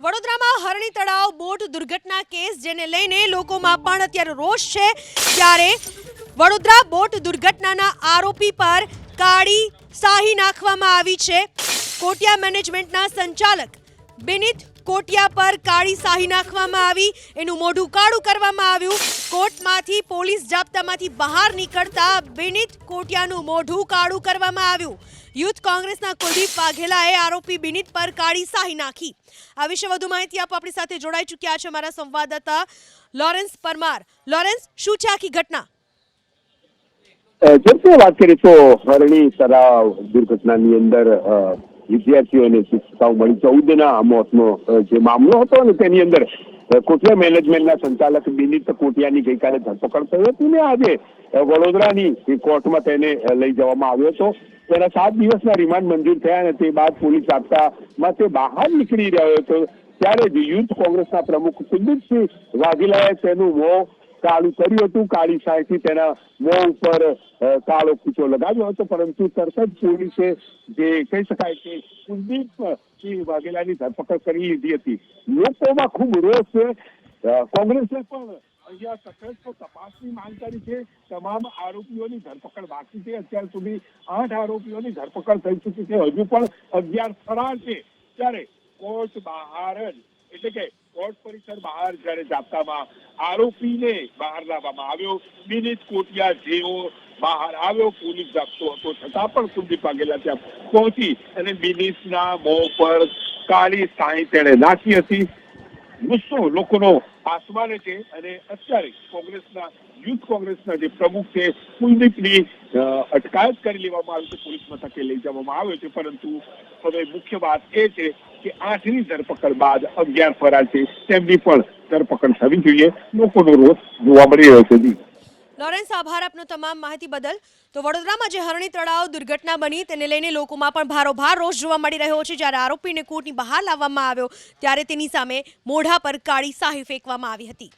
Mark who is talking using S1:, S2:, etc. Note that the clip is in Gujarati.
S1: વડોદરામાં હરણી તળાવ બોટ દુર્ઘટના કેસ જેને લઈને લોકોમાં પણ અત્યારે રોષ છે, ત્યારે વડોદરા બોટ દુર્ઘટનાના આરોપી પર કાળી શાહી નાખવામાં આવી છે. કોટિયા મેનેજમેન્ટના સંચાલક બિનિત કોટિયા પર કાળી શાહી નાખવામાં આવી. એનું મોઢું કાળું કરવામાં આવ્યું. કોર્ટમાંથી પોલીસ જાપ્તામાંથી બહાર નીકળતા બિનિત કોટિયાનું મોઢું કાળું કરવામાં આવ્યું. યુથ કોંગ્રેસના કુલદીપ વાઘેલાએ આરોપી બિનિત પર કાળી શાહી નાખી. આ વિશે વધુ માહિતી આપો. આપણી સાથે જોડાઈ ચૂક્યા છે અમારા સંવાદદાતા લોરેન્સ પરમાર. લોરેન્સ, શું છે આખી ઘટના?
S2: જેમ વાત કરીએ તો હરણી તળાવ દુર્ઘટનાની અંદર વિદ્યાર્થીઓને શિક્ષિકાઓ મળી. ચૌદના મોતનો જે મામલો હતો ને તેની અંદર કોટિયા મેનેજમેન્ટના સંચાલક બિનિત કોટિયાની ગઈકાલે ધરપકડ થઈ હતી ને આજે વડોદરાની કોર્ટમાં તેને લઈ જવામાં આવ્યો હતો. તેના સાત દિવસના રિમાન્ડ મંજૂર થયા અને તે બાદ પોલીસ આપતામાં તે બહાર નીકળી રહ્યો હતો. ત્યારે જ યુથ કોંગ્રેસના પ્રમુખ કુલદીપસિંહ વાઘેલાએ તેનું મોં કાળું કર્યું હતું. કાળી શાહીથી તેના મોં ઉપર કાળો કૂચો લગાવ્યો હતો. પરંતુ તરત જ પોલીસે જે કહી શકાય કે કુલદીપ સિંહ વાઘેલાની ધરપકડ કરી લીધી હતી. લોકોમાં ખૂબ રોષ કોંગ્રેસે પણ અહીંયા સખત તપાસની માંગ કરી છે. તમામ આરોપીઓની ધરપકડ બાકી છે. અત્યાર સુધી આઠ આરોપીઓની ધરપકડ થઈ ચૂકી છે. હજુ પણ અગિયાર ફરાર છે. ત્યારે કોર્ટ બહાર એટલે કે કોર્ટ પરિસર બહાર જ્યારે જાપતામાં આરોપીને બહાર લાવવામાં આવ્યો, વિનીત કોટિયા જેવો બહાર આવ્યો, પોલીસ જાપતો હતો. છતાં પણ કુલદીપ વાઘેલા ત્યાં પહોંચી અને બિનિતના મોં પર કાળી સાઈ તેણે નાખી હતી. ગુસ્સો લોકોનો આસમાને છે અને અત્યારે કોંગ્રેસના, યુથ કોંગ્રેસના જે પ્રમુખ છે, કુલદીપની અટકાયત કરી લેવામાં આવી છે. પોલીસ મથકે લઈ જવામાં આવ્યો છે. પરંતુ હવે મુખ્ય વાત એ છે કે આઠની ધરપકડ બાદ અગિયાર ફરાર છે. તેમની પણ ધરપકડ થવી જોઈએ. લોકોનો રોષ જોવા મળી રહ્યો છે.
S1: લોરેન્સ, આભાર આપનો તમામ માહિતી બદલ. તો વડોદરામાં જે હરણી તળાવ દુર્ઘટના બની તેને લઈને લોકોમાં પણ ભારોભાર રોષ જોવા મળી રહ્યો છે. જ્યારે આરોપીને કોર્ટની બહાર લાવવામાં આવ્યો, ત્યારે તેની સામે મોઢા પર કાળી શાહી ફેંકવામાં આવી હતી.